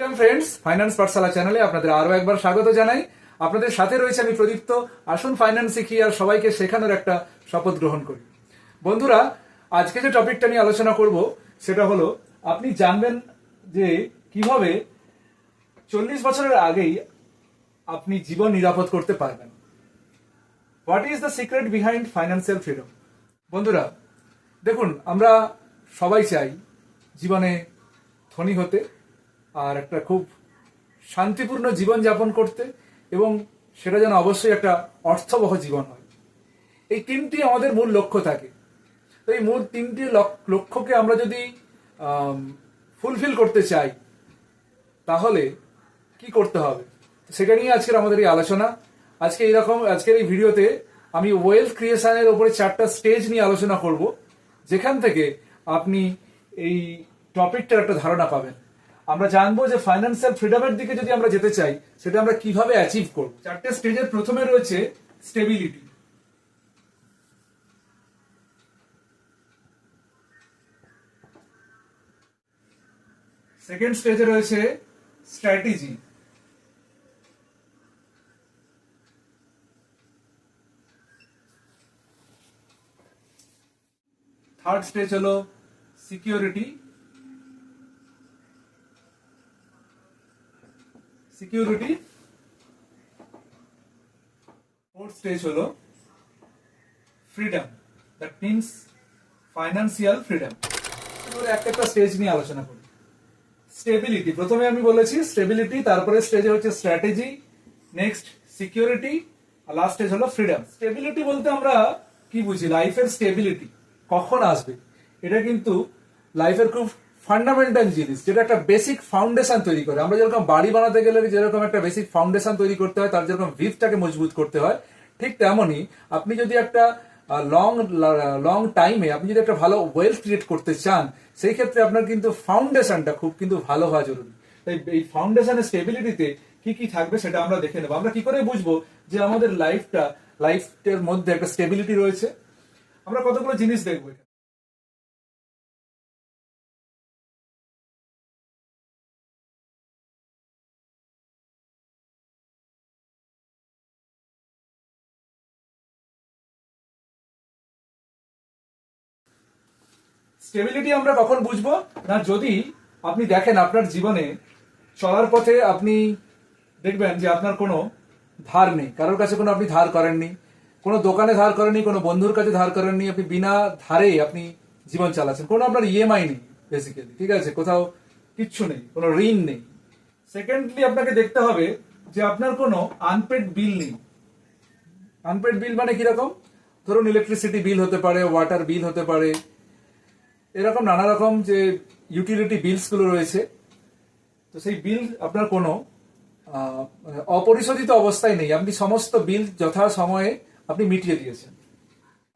Friends finance পাঠশালা চ্যানেলে আপনাদের আরও একবার স্বাগত জানাই। আপনাদের সাথে রয়েছে আমি প্রদীপ্ত। আসুন ফাইন্যান্স শিখি আর সবাইকে শেখানোর একটা শপথ গ্রহণ করি। বন্ধুরা, আজকে যে টপিকটা নিয়ে আলোচনা করব, সেটা হলো, আপনি জানবেন যে কীভাবে চল্লিশ বছরের আগেই আপনি জীবন নিরাপদ করতে পারবেন। What is the secret behind financial freedom বন্ধুরা, দেখুন, আমরা সবাই চাই জীবনে ধনী হতে। আর একটা খুব শান্তিপূর্ণ জীবন যাপন করতে এবং সেটা যেন অবশ্যই একটা অর্থবহ জীবন হয়। এই তিনটি আমাদের মূল লক্ষ্য থাকে। তো এই মূল তিনটি লক- লক্ষ্যকে আমরা যদি ফুলফিল করতে চাই, তাহলে কি করতে হবে? সেটা নিয়ে আজকের আমাদের এই আলোচনা। আজকে এইরকম আজকের এই ভিডিওতে আমি ওয়েলথ ক্রিয়েশনের ওপরে চারটা স্টেজ নিয়ে আলোচনা করব। যেখান থেকে আপনি এই টপিকটার একটা ধারণা পাবেন। আমরা জানব যে ফাইন্যান্সিয়াল ফ্রিডমের দিকে যদি আমরা যেতে চাই, সেটা আমরা কীভাবে অ্যাচিভ করব? চারটে স্টেজের প্রথমে রয়েছে স্টেবিলিটি সেকেন্ড স্টেজে রয়েছে স্ট্র্যাটেজি থার্ড স্টেজ হলো সিকিউরিটি সিকিউরিটি ফোর্থ স্টেজ হলো freedom. That means financial freedom একটা একটা স্টেজ নিয়ে আলোচনা করি। স্টেবিলিটি প্রথমে আমি বলেছি স্টেবিলিটি তারপরে স্টেজে হচ্ছে স্ট্র্যাটেজি নেক্সট সিকিউরিটি আর লাস্ট স্টেজ হলো ফ্রিডম স্টেবিলিটি বলতে আমরা কি বুঝি? লাইফের স্টেবিলিটি কখন আসবে? এটা কিন্তু লাইফের খুব ফান্ডামেন্টাল জিনিস, যেটা একটা বেসিক ফাউন্ডেশন তৈরি করে। আমরা যেরকম বাড়ি বানাতে গেলে যেরকম একটা বেসিক ফাউন্ডেশন তৈরি করতে হয়, তার যেরকম ভিতটাকে মজবুত করতে হয়, ঠিক তেমনই আপনি যদি একটা লং লং টাইমে আপনি যদি একটা ভালো ওয়েলথ ক্রিয়েট করতে চান, সেই ক্ষেত্রে আপনার কিন্তু ফাউন্ডেশনটা খুব কিন্তু ভালো হওয়া জরুরি। তাই এই ফাউন্ডেশনের স্টেবিলিটিতে কি কি থাকবে সেটা আমরা দেখে নেব। আমরা কি করে বুঝব যে আমাদের লাইফটা লাইফের মধ্যে একটা স্টেবিলিটি রয়েছে? আমরা কতগুলো জিনিস দেখব স্টেবিলিটি আমরা কখন বুঝব? না, যদি আপনি দেখেন আপনার জীবনে চলার পথে আপনি দেখবেন যে আপনার কোনো ধার নেই। কারোর কাছে কোনো আপনি ধার করেননি। কোনো দোকানে ধার করেননি, কোনো বন্ধুর কাছে ধার করেননি, আপনি বিনা ধারে আপনি জীবন চালাচ্ছেন। কোনো আপনার ইএমআই নেই বেসিক্যালি ঠিক আছে? কোথাও কিচ্ছু নেই, কোনো ঋণ নেই। সেকেন্ডলি আপনাকে দেখতে হবে যে আপনার কোনো আনপেড বিল নেই। আনপেড বিল মানে কীরকম ধরুন ইলেকট্রিসিটি বিল হতে পারে ওয়াটার বিল হতে পারে এরকম নানা রকম যে ইউটিলিটি বিলসগুলো রয়েছে। তো সেই বিল আপনার কোনো অপরিশোধিত অবস্থায় নেই। আপনি সমস্ত বিল যথা সময়ে আপনি মিটিয়ে দিয়েছেন।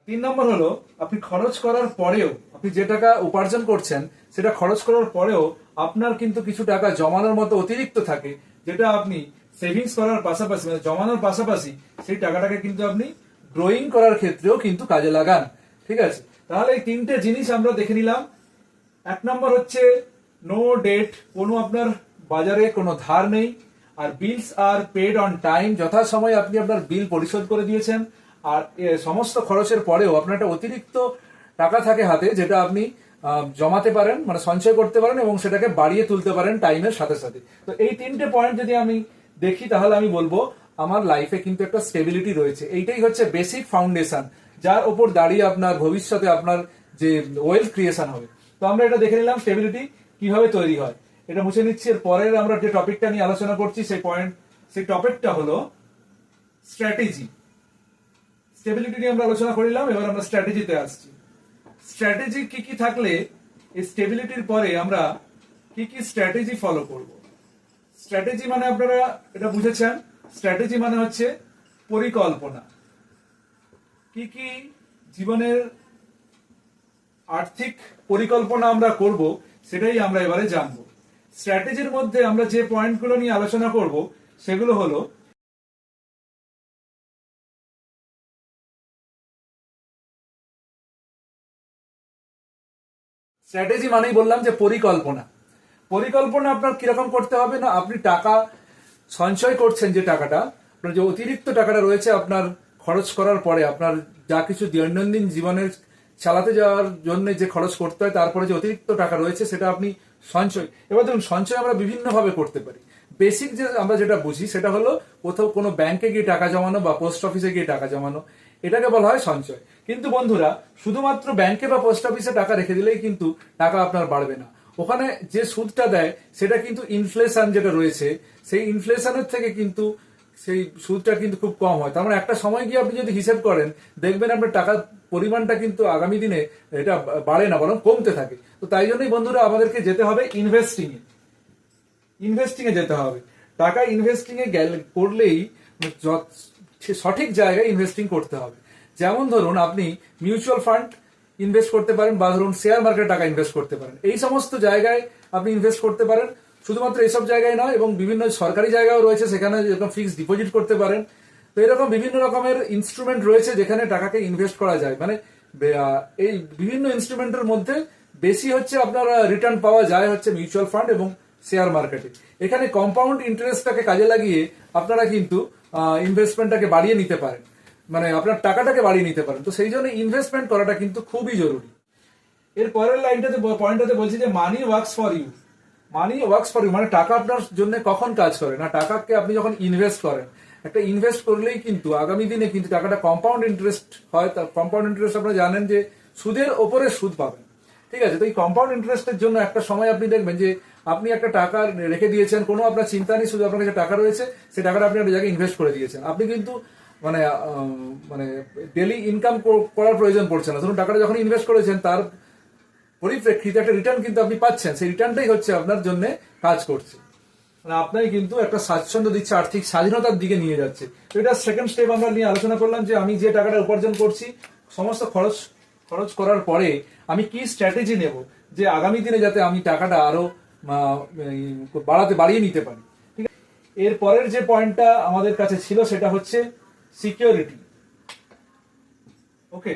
তিন নম্বর হলো, আপনি খরচ করার পরেও, আপনি যে টাকা উপার্জন করছেন, সেটা খরচ করার পরেও আপনার কিন্তু কিছু টাকা জমানোর মতো অতিরিক্ত থাকে, যেটা আপনি সেভিংস করার পাশাপাশি মানে জমানোর পাশাপাশি, সেই টাকাটাকে কিন্তু আপনি গ্রোয়িং করার ক্ষেত্রেও কিন্তু কাজে লাগান। ঠিক আছে? তাহলে এই তিনটে জিনিস আমরা দেখে নিলাম। এক নম্বর হচ্ছে নো ডেট কোনো আপনার বাজারে কোনো ধার নেই, আর bills are paid on time যথাসময়ে আপনি আপনার বিল পরিশোধ করে দিয়েছেন, আর সমস্ত খরচের পরেও আপনার একটা অতিরিক্ত টাকা থাকে হাতে, যেটা আপনি জমাতে পারেন মানে সঞ্চয় করতে পারেন এবং সেটাকে বাড়িয়ে তুলতে পারেন টাইমের সাথে সাথে। তো এই তিনটে পয়েন্ট যদি আমি দেখি, তাহলে আমি বলব, আমার লাইফে কিন্তু একটা স্টেবিলিটি রয়েছে। এইটাই হচ্ছে বেসিক ফাউন্ডেশন যার উপর দাঁড়িয়ে আপনার ভবিষ্যতে আপনার যে ওয়েলথ ক্রিয়েশন হবে। তো আমরা এটা দেখে নিলাম স্টেবিলিটি কীভাবে তৈরি হয়। এটা মুছে নিচ্ছি, এর পরের আমরা যে টপিকটা নিয়ে আলোচনা করছি, সেই পয়েন্ট সেই টপিকটা হলো স্ট্র্যাটেজি স্টেবিলিটি নিয়ে আমরা আলোচনা করিলাম এবার আমরা স্ট্র্যাটেজিতে আসছি। স্ট্র্যাটেজি কি কি থাকলে এই স্টেবিলিটির পরে আমরা কি কি স্ট্র্যাটেজি ফলো করব? স্ট্র্যাটেজি মানে আপনারা এটা বুঝেছেন। স্ট্র্যাটেজি মানে হচ্ছে পরিকল্পনা। কি কি জীবনের আর্থিক পরিকল্পনা আমরা করব, সেটাই আমরা এবারে জানব। স্ট্র্যাটেজির মধ্যে আমরা যে পয়েন্টগুলো নিয়ে আলোচনা করব, সেগুলো হলো স্ট্র্যাটেজি মানেই বললাম যে পরিকল্পনা। পরিকল্পনা আপনার কীরকম করতে হবে না, আপনি টাকা সঞ্চয় করছেন যে টাকাটা, আপনার যে অতিরিক্ত টাকাটা রয়েছে আপনার খরচ করার পরে আপনার যা কিছু দৈনন্দিন জীবনের চালাতে যাওয়ার জন্য যে খরচ করতে হয়, তারপরে যে অতিরিক্ত টাকা রয়েছে সেটা আপনি সঞ্চয়, এবার দেখুন সঞ্চয় আমরা বিভিন্নভাবে করতে পারি। বেসিক যে আমরা যেটা বুঝি সেটা হলো কোথাও কোনো ব্যাংকে গিয়ে টাকা জমানো বা পোস্ট অফিসে গিয়ে টাকা জমানো, এটাকে বলা হয় সঞ্চয়। কিন্তু বন্ধুরা, শুধুমাত্র ব্যাংকে বা পোস্ট অফিসে টাকা রেখে দিলেই কিন্তু টাকা আপনার বাড়বে না। ওখানে যে সুদটা দেয়, সেটা কিন্তু ইনফ্লেশন যেটা রয়েছে, সেই ইনফ্লেশনের থেকে কিন্তু সেই সুদটা কিন্তু খুব কম হয়। তার মানে একটা সময় গিয়ে আপনি যদি হিসেব করেন, দেখবেন আপনার টাকার পরিমাণটা কিন্তু আগামী দিনে এটা বাড়ে না, বরং কমতে থাকে। তো তাই জন্যই বন্ধুরা, আমাদেরকে যেতে হবে ইনভেস্টিং এ। ইনভেস্টিং এ যেতে হবে। টাকা ইনভেস্টিং এ করলেই সঠিক জায়গায় ইনভেস্টিং করতে হবে। যেমন ধরুন, আপনি মিউচুয়াল ফান্ড ইনভেস্ট করতে পারেন, বা ধরুন শেয়ার মার্কেটে টাকা ইনভেস্ট করতে পারেন। এই সমস্ত জায়গায় আপনি ইনভেস্ট করতে পারেন। শুধুমাত্র এইসব জায়গায় নয়, এবং বিভিন্ন সরকারি জায়গাও রয়েছে সেখানে যেরকম ফিক্সড ডিপোজিট করতে পারেন। তো এরকম বিভিন্ন রকমের ইনস্ট্রুমেন্ট রয়েছে যেখানে টাকাকে ইনভেস্ট করা যায়। মানে এই বিভিন্ন ইনস্ট্রুমেন্টের মধ্যে বেশি হচ্ছে আপনার রিটার্ন পাওয়া যায় হচ্ছে মিউচুয়াল ফান্ড এবং শেয়ার মার্কেটে এখানে কম্পাউন্ড ইন্টারেস্টটাকে কাজে লাগিয়ে আপনারা কিন্তু ইনভেস্টমেন্টটাকে বাড়িয়ে নিতে পারেন। মানে আপনার টাকাটাকে বাড়িয়ে নিতে পারেন। তো সেই জন্য ইনভেস্টমেন্ট করাটা কিন্তু খুবই জরুরি। এর পরের লাইনটাতে পয়েন্টটাতে বলছি যে money works for you money works for you মানে টাকা আপনার জন্য কখন কাজ করে? না, টাকাকে আপনি যখন ইনভেস্ট করেন, একটা ইনভেস্ট করলেই কিন্তু, আগামী দিনে কিন্তু টাকাটা কম্পাউন্ড ইন্টারেস্ট হয় তার কম্পাউন্ড ইন্টারেস্ট আপনারা জানেন যে সুদের ওপরে সুদ পাবেন। ঠিক আছে? তো এই কম্পাউন্ড ইন্টারেস্টের জন্য একটা সময় আপনি দেখবেন যে আপনি একটা টাকা রেখে দিয়েছেন, কোনো আপনার চিন্তা নেই, শুধু আপনার কাছে টাকা রয়েছে, সেই টাকাটা আপনি একটা জায়গায় ইনভেস্ট করে দিয়েছেন। আপনি কিন্তু মানে মানে ডেলি ইনকাম করার প্রয়োজন পড়ছে না। ধরুন, টাকাটা যখন ইনভেস্ট করেছেন, তার পরিপ্রেক্ষিতে একটা রিটার্ন কিন্তু আপনি পাচ্ছেন। সেই রিটার্নটাই হচ্ছে আপনার জন্য কাজ করছে। মানে আপনাকে কিন্তু একটা স্বাচ্ছন্দ্য দিচ্ছে, আর্থিক স্বাধীনতার দিকে নিয়ে যাচ্ছে। এটা সেকেন্ড স্টেপ আমরা নিয়ে আলোচনা করলাম যে আমি যে টাকাটা উপার্জন করছি, সমস্ত খরচ খরচ করার পরে আমি কি স্ট্র্যাটেজি নেব যে আগামী দিনে যাতে আমি টাকাটা আরও বাড়াতে, বাড়িয়ে নিতে পারি। ঠিক আছে? এর পরের যে পয়েন্টটা আমাদের কাছে ছিল সেটা হচ্ছে সিকিউরিটি ওকে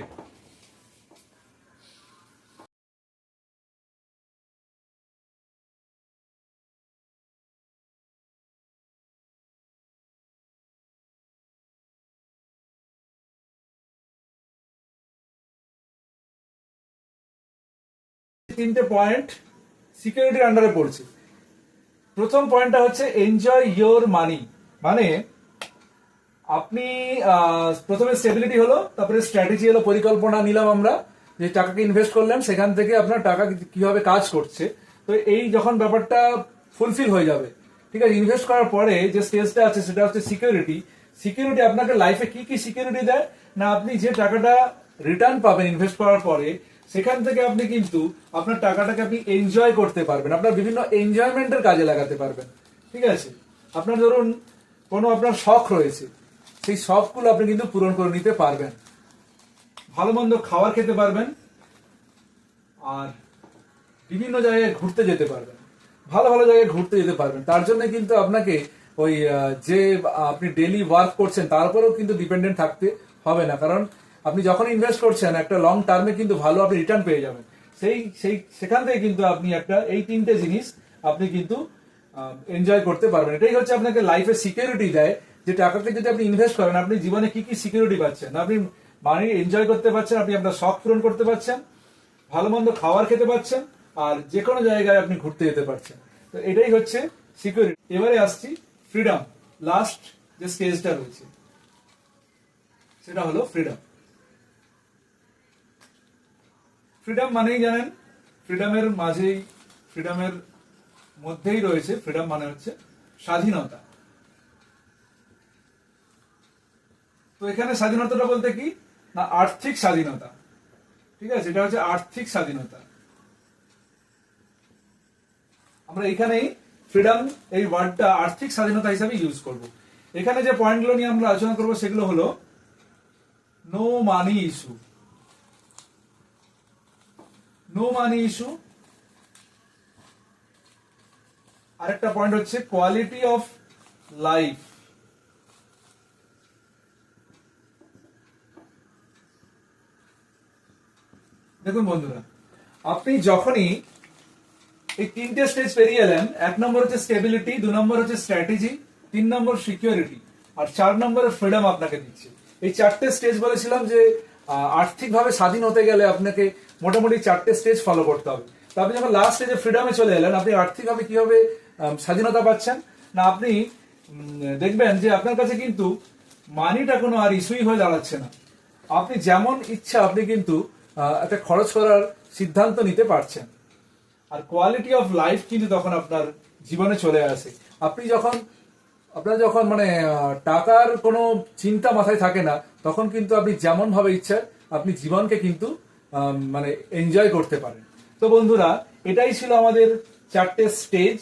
তিনটে পয়েন্ট সিকিউরিটির আন্ডারে পড়ছে। প্রথম পয়েন্টটা হচ্ছে এনজয় ইয়োর মানি মানে আপনি প্রথমে স্টেবিলিটি হলো, তারপরে স্ট্র্যাটেজি হলো, পরিকল্পনা নিলাম আমরা, যে টাকাকে ইনভেস্ট করলাম, সেখান থেকে আপনার টাকা কীভাবে কাজ করছে। তো এই যখন ব্যাপারটা ফুলফিল হয়ে যাবে, ঠিক আছে ইনভেস্ট করার পরে যে স্টেজটা আছে, সেটা হচ্ছে সিকিউরিটি সিকিউরিটি আপনাকে লাইফে কি কি সিকিউরিটি দেয়? না, আপনি যে টাকাটা রিটার্ন পাবেন ইনভেস্ট করার পরে সেখান থেকে আপনি কিন্তু আপনার টাকাটাকে আপনি এনজয় করতে পারবেন। আপনার বিভিন্ন এনজয়মেন্টের কাজে লাগাতে পারবেন। ঠিক আছে? আপনার ধরুন, কোনো আপনার শখ রয়েছে, সেই শখগুলো আপনি কিন্তু পূরণ করে নিতে পারবেন। ভালো মন্দ খাবার খেতে পারবেন আর বিভিন্ন জায়গায় ঘুরতে যেতে পারবেন। ভালো ভালো জায়গায় ঘুরতে যেতে পারবেন। তার জন্য কিন্তু আপনাকে ওই যে আপনি ডেলি ওয়ার্ক করছেন, তার উপরেও কিন্তু ডিপেন্ডেন্ট থাকতে হবে না। কারণ আপনি যখন ইনভেস্ট করছেন, একটা লং টার্মে কিন্তু ভালো আপনি রিটার্ন পেয়ে যাবেন। সেই সেই, সেখান থেকে কিন্তু আপনি একটা, এই তিনটে জিনিস আপনি কিন্তু এনজয় করতে পারবেন। এটাই হচ্ছে আপনাকে লাইফে সিকিউরিটি দেয়, যে টাকাকে যদি আপনি ইনভেস্ট করেন, আপনি জীবনে কি কি সিকিউরিটি পাচ্ছেন? আপনি মানি এনজয় করতে পারছেন, আপনি আপনার শখ পূরণ করতে পারছেন, ভালো মন্দ খাবার খেতে পারছেন, আর যে কোনো জায়গায় আপনি ঘুরতে যেতে পারছেন। তো এটাই হচ্ছে সিকিউরিটি এবারে আসছি ফ্রিডম লাস্ট যে স্টেজটা রয়েছে, সেটা হলো ফ্রিডম ফ্রিডম মানেই জানেন ফ্রিডমের মাঝেই ফ্রিডমের মধ্যেই রয়েছে ফ্রিডম মানে হচ্ছে স্বাধীনতা। তো এখানে স্বাধীনতাটা বলতে কি? না, আর্থিক স্বাধীনতা। ঠিক আছে, এটা হচ্ছে আর্থিক স্বাধীনতা। আমরা এখানেই ফ্রিডম এই ওয়ার্ডটা আর্থিক স্বাধীনতা হিসাবে ইউজ করব। এখানে যে পয়েন্টগুলো নিয়ে আমরা আলোচনা করব, সেগুলো হলো no money issue no money issue আরেকটা পয়েন্ট হচ্ছে কোয়ালিটি অফ লাইফ দেখুন বন্ধুরা, আপনি যখনই এই তিনটে স্টেজ পেরিয়ে এলেন, এক নম্বর হচ্ছে স্টেবিলিটি দু নম্বর হচ্ছে স্ট্র্যাটেজি তিন নম্বর সিকিউরিটি আর চার নম্বরে ফ্রিডম আপনাকে দিচ্ছে। এই চারটে স্টেজ বলেছিলাম যে আর্থিকভাবে স্বাধীন হতে গেলে আপনাকে মোটামুটি চারটে স্টেজ ফলো করতে হবে। তো আপনি যখন লাস্ট স্টেজে ফ্রিডমে চলে এলেন, আপনি আর্থিকভাবে কীভাবে স্বাধীনতা পাচ্ছেন? না, আপনি দেখবেন যে আপনার কাছে কিন্তু মানিটা কোনো আর ইস্যুই হয়ে দাঁড়াচ্ছে না। আপনি যেমন ইচ্ছা, আপনি কিন্তু একটা খরচ করার সিদ্ধান্ত নিতে পারছেন। আর কোয়ালিটি অফ লাইফ কিন্তু তখন আপনার জীবনে চলে আসে। আপনি যখন আপনার যখন মানে টাকার কোনো চিন্তা মাথায় থাকে না, তখন কিন্তু আপনি যেমন ভাবে ইচ্ছা, আপনি জীবনকে কিন্তু মানে এনজয় করতে পারেন। তো বন্ধুরা, এটাই ছিল আমাদের চারটে স্টেজ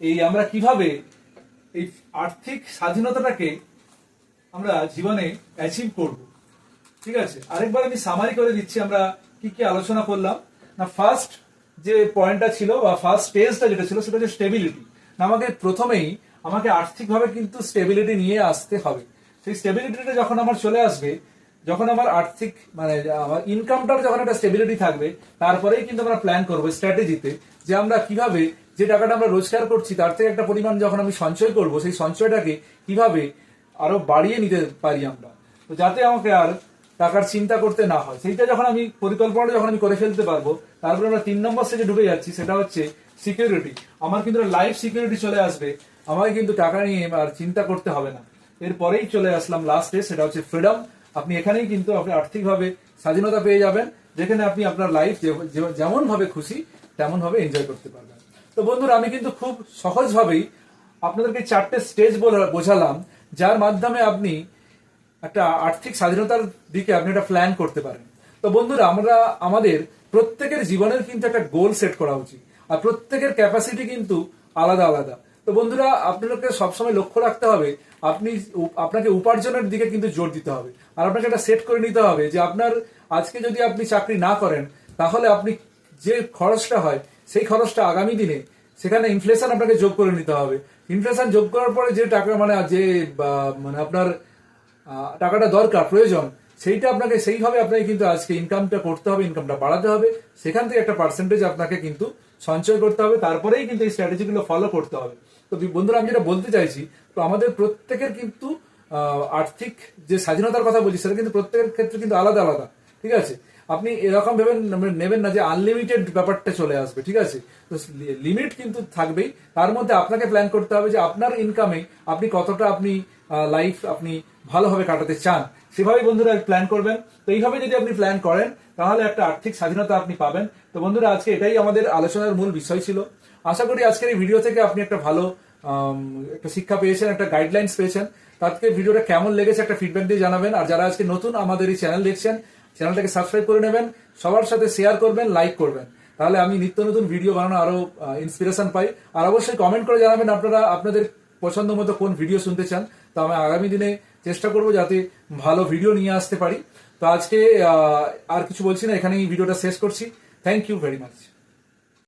এই আমরা কীভাবে এই আর্থিক স্বাধীনতাটাকে আমরা জীবনে অ্যাচিভ করব। ঠিক আছে? আরেকবার আমি সামারি করে দিচ্ছি, আমরা কি কি আলোচনা করলাম। না ফার্স্ট যে পয়েন্টটা ছিল, বা ফার্স্ট স্টেজটা যেটা ছিল, সেটা হচ্ছে স্টেবিলিটি আমাকে প্রথমেই আমাকে আর্থিকভাবে কিন্তু স্টেবিলিটি নিয়ে আসতে হবে। সেই স্টেবিলিটিটা যখন আমার চলে আসবে, যখন আমার আর্থিক মানে আমার ইনকামটার যখন একটা স্টেবিলিটি থাকবে, তারপরেই কিন্তু আমরা প্ল্যান করব স্ট্র্যাটেজিতে যে আমরা কীভাবে যে টাকাটা আমরা রোজগার করছি, তার থেকে একটা পরিমাণ যখন আমি সঞ্চয় করব, সেই সঞ্চয়টাকে কীভাবে আরও বাড়িয়ে নিতে পারি আমরা। তো যাতে আমাকে আর টাকার চিন্তা করতে না হয়। সেইটা যখন আমি, পরিকল্পনাটা যখন আমি করে ফেলতে পারব, তারপরে আমরা তিন নম্বর স্টেজে ঢুকে যাচ্ছি, সেটা হচ্ছে সিকিউরিটি আমার কিন্তু লাইফ সিকিউরিটি চলে আসবে আমাকে কিন্তু টাকা নিয়ে আর চিন্তা করতে হবে না। এরপরেই চলে আসলাম লাস্টে সেটা হচ্ছে ফ্রিডম আপনি এখানেই কিন্তু আপনি আর্থিকভাবে স্বাধীনতা পেয়ে যাবেন। যেখানে আপনি আপনার লাইফ যেমন ভাবে খুশি তেমন ভাবে এনজয় করতে পারবেন। তো বন্ধুরা, আমি কিন্তু খুব সহজভাবেই আপনাদেরকে চারটে স্টেজ বোঝালাম, যার মাধ্যমে আপনি একটা আর্থিক স্বাধীনতার দিকে আপনি একটা প্ল্যান করতে পারেন। তো বন্ধুরা, আমরা আমাদের প্রত্যেকের জীবনের কিন্তু একটা গোল সেট করা উচিত। আর প্রত্যেকের ক্যাপাসিটি কিন্তু আলাদা আলাদা। তো বন্ধুরা, আপনাদেরকে সবসময় লক্ষ্য রাখতে হবে, আপনি আপনাকে উপার্জনের দিকে কিন্তু জোর দিতে হবে। আর আপনাকে একটা সেট করে নিতে হবে যে আপনার আজকে যদি আপনি চাকরি না করেন, তাহলে আপনি যে খরচটা হয়, সেই খরচটা আগামী দিনে সেখানে ইনফ্লেশন আপনাকে যোগ করে নিতে হবে। ইনফ্লেশন যোগ করার পরে যে টাকা মানে যে মানে আপনার টাকাটা দরকার, প্রয়োজন, সেইটা আপনাকে সেইভাবে আপনাকে কিন্তু আজকে ইনকামটা করতে হবে ইনকামটা বাড়াতে হবে। সেখান থেকে একটা পার্সেন্টেজ আপনাকে কিন্তু সঞ্চয় করতে হবে। তারপরেই কিন্তু এই স্ট্র্যাটেজিগুলো ফলো করতে হবে। তো বন্ধুরা, আমি যেটা বলতে চাইছি, তো আমাদের প্রত্যেকের কিন্তু আর্থিক যে স্বাধীনতার কথা বলছি, সেটা কিন্তু প্রত্যেকের ক্ষেত্রে কিন্তু আলাদা আলাদা, ঠিক আছে? আপনি এরকম মানে নেবেন না যে আনলিমিটেড ব্যাপারটা চলে আসবে, ঠিক আছে? তো লিমিট কিন্তু থাকবেই। তার মধ্যে আপনাকে প্ল্যান করতে হবে যে আপনার ইনকামে আপনি কতটা আপনি লাইফ আপনি ভালোভাবে কাটাতে চান। সেভাবেই বন্ধুরা প্ল্যান করবেন। তো এইভাবে যদি আপনি প্ল্যান করেন, তাহলে একটা আর্থিক স্বাধীনতা আপনি পাবেন। তো বন্ধুরা, আজকে এটাই আমাদের আলোচনার মূল বিষয় ছিল। আশা করি আজকের এই ভিডিও থেকে আপনি একটা ভালো একটা শিক্ষা পেয়েছেন, একটা গাইডলাইন্স পেয়েছেন। তাতে ভিডিওটা কেমন লেগেছে একটা ফিডব্যাক দিয়ে জানাবেন। আর যারা আজকে নতুন আমাদের এই চ্যানেল দেখছেন চ্যানেলটাকে সাবস্ক্রাইব করে নেবেন, সবার সাথে শেয়ার করবেন লাইক করবেন। তাহলে আমি নিত্য নতুন ভিডিও বানানো আরও ইন্সপিরেশন পাই। আর অবশ্যই কমেন্ট করে জানাবেন আপনারা আপনাদের পছন্দ মতো কোন ভিডিও শুনতে চান। তো আমি আগামী দিনে চেষ্টা করব যাতে ভালো ভিডিও নিয়ে আসতে পারি। তো আজকে আর কিছু বলছি না, এখানেই ভিডিওটা শেষ করছি। Thank you very much